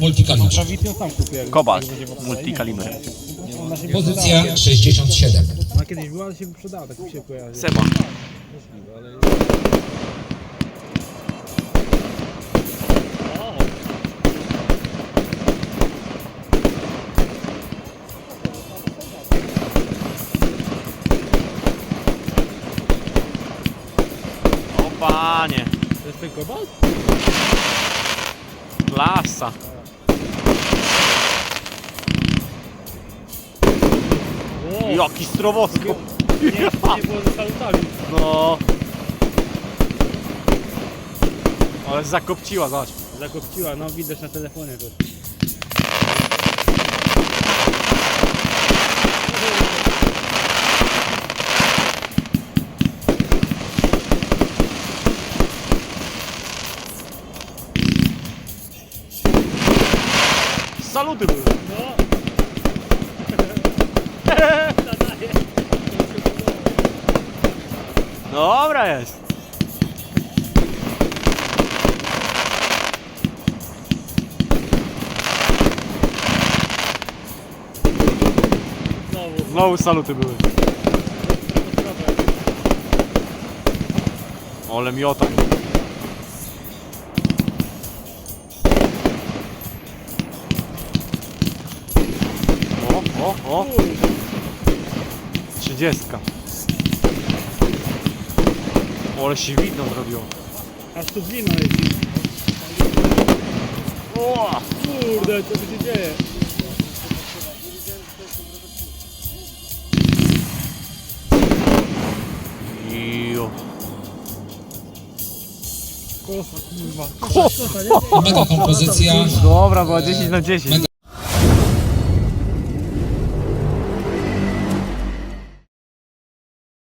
multikaliber. Kobalt, multikaliber. Pozycja 67. Ona kiedyś była, ale się wyprzedała, tak mi się kojarzy. Seba. O panie, To jest ten kobalt? Klasa. O, Jaki stroboskop. nie, nie było ze salutami. No. Ale zakopciła, zobacz. Zakopciła, no widać na telefonie to. Saluty były. No. Dobra jest. Znowu. Znowu saluty były. Ole miota. O, o, o. Trzydziestka. Ole się widno zrobiło. Aż tu glina leci. O! Kurde, co tu się dzieje? Jo. Kosa, kurwa. Kosa, nie? Mega kompozycja. Dobra, była 10 na 10.